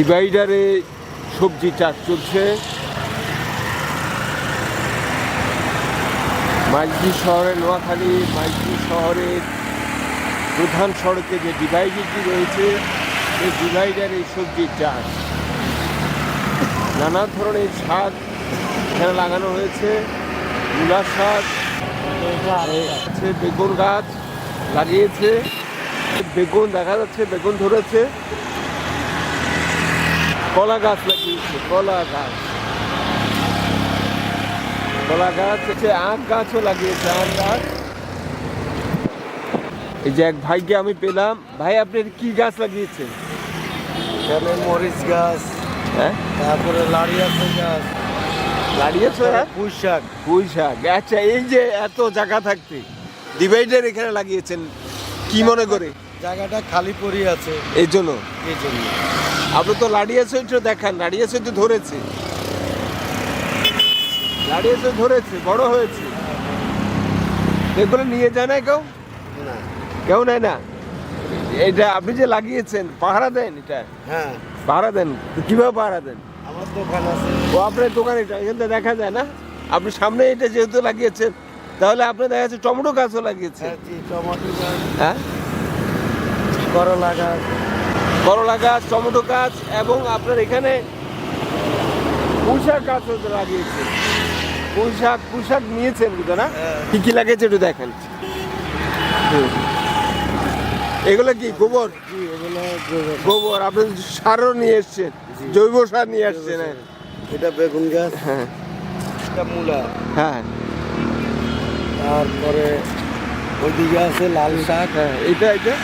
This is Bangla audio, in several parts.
ডিভাইডারে সবজি চাষ চলছে। মাইজদি শহরের নোয়াখালী মাইজদি শহরের প্রধান সড়কে যে ডিভাইডারটি রয়েছে এই ডিভাইডারে সবজি চাষ। নানা ধরনের শাক এখানে লাগানো হয়েছে। মূলা শাক আছে বেগুন গাছ লাগিয়েছে। বেগুন দেখা যাচ্ছে, বেগুন ধরেছে। কলা গাছ লাগিয়েছে কলা গাছ। কলা গাছ হচ্ছে আখ গাছও লাগিয়েছে আখ গাছ। এই যে এক ভাইকে আমি পেলাম। ভাই আপনি কি গাছ লাগিয়েছেন? এখানে মরিচ গাছ হ্যাঁ? তারপরে লাড়িয়াছে গাছ। লাগিয়েছো হ্যাঁ? পুঁই শাক। পুঁই শাক। আচ্ছা এই যে এত জায়গা থাকতে ডিভাইডার এখানে লাগিয়েছেন কি মনে করে? জায়গাটা খালি পড়ে আছে। এই জন্য? এই জন্য। আপনি তো লাড়িয়ে সইটো দেখান লাড়িয়ে সইটো ধরেছে। লাড়িয়ে সই ধরেছে বড় হয়েছে। এগুলো নিয়ে যায় না কেউ? না। কেউ নেয় না? এটা আপনি যে লাগিয়েছেন পাহারা দেন এটা? হ্যাঁ। পাহারা দেন? কীভাবে পাহারা দেন? আমার দোকান আছে। ও আপনার দোকানে এটা এখান থেকে দেখা যায় না? আপনি সামনে এটা যেহেতু লাগিয়েছেন তাহলে আপনি দেখা যাচ্ছে টমেটো গাছও লাগিয়েছেন। হ্যাঁ? করলা গাছ। করলা গাছ টমেটো গাছ এবং আপনার এখানে পুঁইশাক গাছও লাগিয়েছে পুঁইশাক পুঁইশাক নিয়েছেন বুঝো না? হ্যাঁ। কি কি লাগিয়েছে একটু দেখেন। এগুলো কি গোবর? এগুলো গোবর। গোবর আপনি সারও নিয়ে এসছেন জৈব সার নিয়ে আসছেন হ্যাঁ। এটা বেগুন গাছ হ্যাঁ। এটা মূলা। হ্যাঁ। তারপরে ওইদিকে আছে লাল শাক। হ্যাঁ এটা এটা?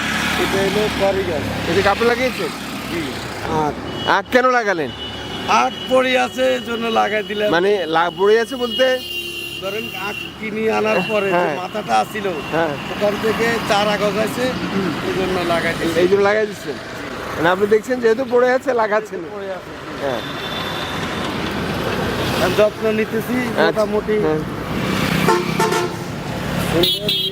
এটা হলো করি গাছ এটা কি আপনি লাগিয়েছেন? জি। আখ আখ কেন লাগালেন? আখ পড়ে আছে এই জন্য লাগাই দিলাম। মানে পড়ে আছে বলতে? ধরেন আখ কিনে আনার পরে যে হ্যাঁ। মাথাটা হ্যাঁ। ওখান থেকে চারা গজাইছে এই জন্য লাগাই এই জন্য লাগাই দিচ্ছেন? মানে আপনি দেখছেন যেহেতু পড়ে আছে লাগাচ্ছেন। পড়ে আছে। হ্যাঁ। যত্ন নিতেছি মোটামুটি। হ্যাঁ। সুন্দর।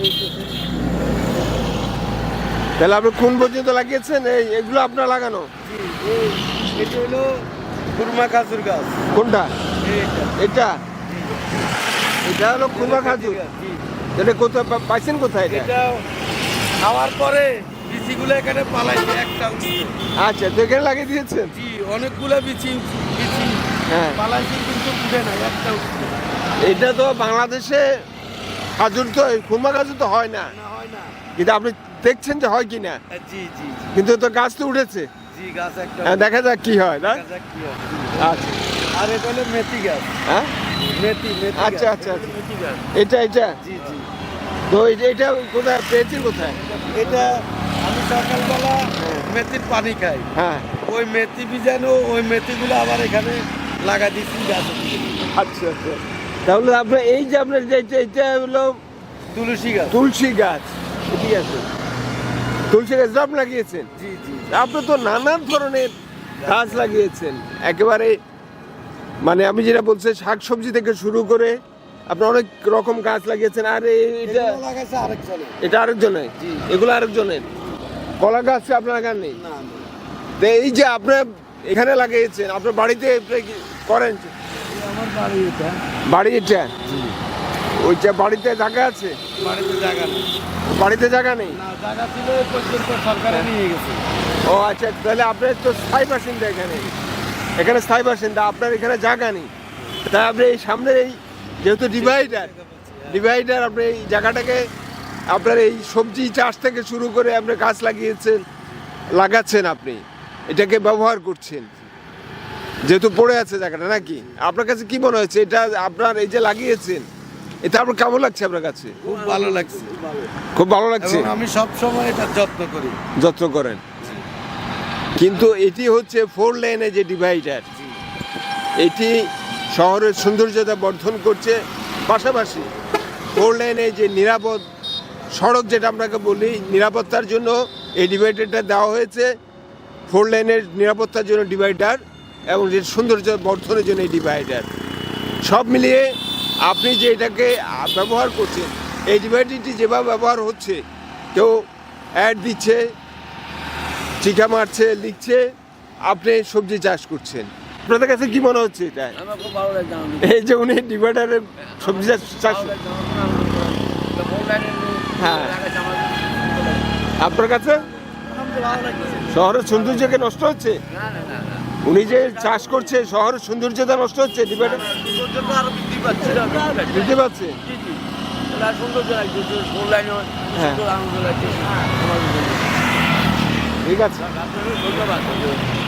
তাহলে আপনি কোন পর্যন্ত লাগিয়েছেন? এই এগুলো আপনার লাগানো? এটা হলো কুরমা কাজুর গাছ। কোনটা? এটা? এটা হলো খুলবা খাজুর। এটা কোথায় পাইছেন কোথায় এটা? খাওয়ার পরে বিচিগুলো এখানে পালাইছে একটা। আচ্ছা তো এখানে লাগিয়ে দিয়েছেন? জি অনেকগুলো বিচি বিচি হ্যাঁ। পালাইছে কিন্তু উঠে না একটা এটা তো বাংলাদেশে খাজুর তো খুলবা খাজুর তো হয় না। না হয় না। কিন্তু আপনি দেখছেন যে হয় কি না জি জি জি। কিন্তু তো গাছ তো উঠেছে। জি গাছ একটা হ্যাঁ দেখা যাক কি হয় না? হয়। আচ্ছা। আর এটা হলো মেথি গাছ। হ্যাঁ? মেথি মেথি আচ্ছা, আচ্ছা, এটা মেথি গাছ। এটা এটা? জি জি। তো এটা- কোথায় পেয়েছেন কোথায়? এটা আমি সকালবেলা মেথির পানি খাই। হ্যাঁ। ওই মেথি বীজাণু ওই মেথিগুলো আবার এখানে লাগা দিচ্ছি গাছ। আচ্ছা আচ্ছা। তাহলে আপনার এই যে আপনার যে যে- এটা হলো তুলসী গাছ। তুলসী গাছ ঠিক আছে। তুলসী গাছ আপনি লাগিয়েছেন? জি জি আপনি তো নানান ধরনের গাছ লাগিয়েছেন। একেবারে মানে আমি যেটা বলছি শাক সবজি থেকে শুরু করে আপনি অনেক রকম গাছ লাগিয়েছেন। আর এটা এটা আরেকজনের? এগুলো আরেকজনের? কলা গাছ আপনার লাগান নেই? তো এই যে আপনি এখানে লাগিয়েছেন আপনার বাড়িতে করেন? বাড়ি এটা। বাড়ি এটা? জি। ওইটা বাড়িতে জায়গা আছে? বাড়িতে জায়গা নেই। বাড়িতে জায়গা নেই? না জায়গা ছিল এই পর্যন্ত সরকারে নিয়ে গেছে। ও আচ্ছা তাহলে আপনার তো স্থায়ী বাসিন্দা এখানে। এখানে স্থায়ী বাসিন্দা আপনার এখানে জায়গা নেই। তাই আপনি এই সামনের এই যেহেতু ডিভাইডার ডিভাইডার আপনি এই জায়গাটাকে আপনার এই সবজি চাষ থেকে শুরু করে আপনি গাছ লাগিয়েছেন লাগাচ্ছেন আপনি এটাকে ব্যবহার করছেন। যেহেতু পড়ে আছে জায়গাটা নাকি? আপনার কাছে কি মনে হয়েছে এটা আপনার এই যে লাগিয়েছেন এটা আপনার কেমন লাগছে আপনার কাছে? খুব ভালো লাগছে। খুব ভালো। লাগছে? আমি সব সময় এটা যত্ন করি। যত্ন করেন। কিন্তু এটি হচ্ছে ফোর লেনে যে ডিভাইডার এটি শহরের সৌন্দর্যতা বর্ধন করছে। পাশাপাশি ফোর লেনে যে নিরাপদ সড়ক যেটা আপনাকে বলি নিরাপত্তার জন্য এই ডিভাইডারটা দেওয়া হয়েছে। ফোর লেনের নিরাপত্তার জন্য ডিভাইডার এবং যে সৌন্দর্য বর্ধনের জন্য এই ডিভাইডার সব মিলিয়ে আপনি যে এটাকে ব্যবহার করছেন এই ডিভাইডারটি যেভাবে ব্যবহার হচ্ছে কেউ অ্যাড দিচ্ছে টিকা মারছে লিখছে আপনি সবজি চাষ করছেন। আপনাদের কাছে কি মনে হচ্ছে এটা? এই যে উনি ডিভাইডারে সবজি চাষ হ্যাঁ। আপনার কাছে? শহরের সৌন্দর্যকে নষ্ট হচ্ছে? উনি যে চাষ করছে শহরের সৌন্দর্যতা নষ্ট হচ্ছে ডিভাইডার বুঝতে পারছে। জি জি। তাহলে আর লাগছে ফোর লাইনে হ্যাঁ। সুন্দর আনন্দ লাগছে। ঠিক আছে। ধন্যবাদ।